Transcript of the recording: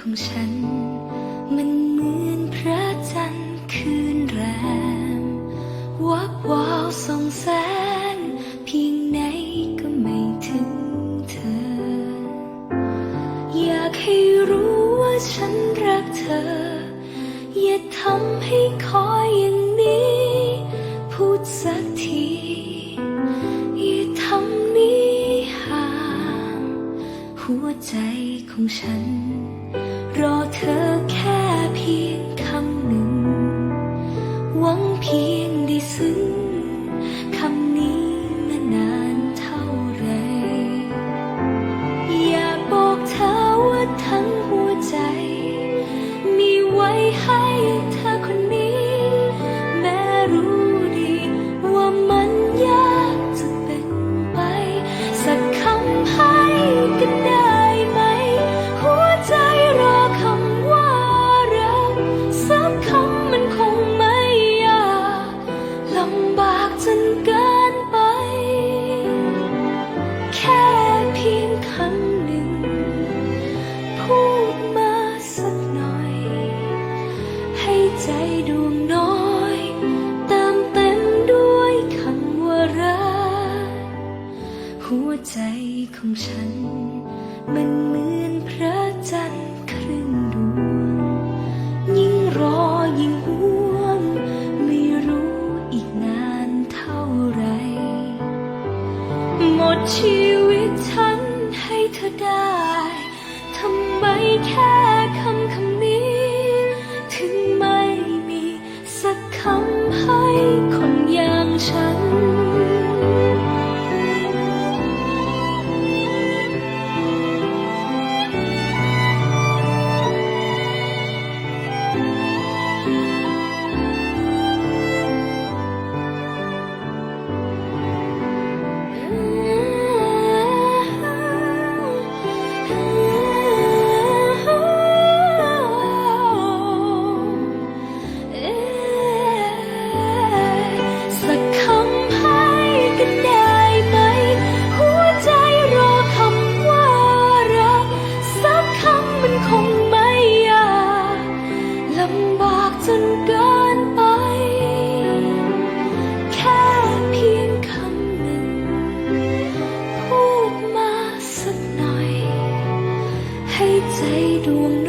ของฉัน มันเหมือนพระจันทร์คืนแรมวับวาวส่องแสงเพียงไหนก็ไม่ถึงเธอ อยากให้รู้ว่าฉันรักเธอ อย่าทำให้คอยอย่างนี้ พูดสักทีอย่าทำนี้ห่างหัวใจของฉัน ร ใจดวงน้อยเติมเต็มด้วยคำว่ารักหัวใจของฉัน มันเหมือนพระจันทร์ครึ่งดวง ยิ่งรอยิ่งห่วง ไม่รู้อีกนานเท่าไร หมดชีวิตฉันให้เธอได้ ทำไมแค่คำคำ อ ให้ใจดวง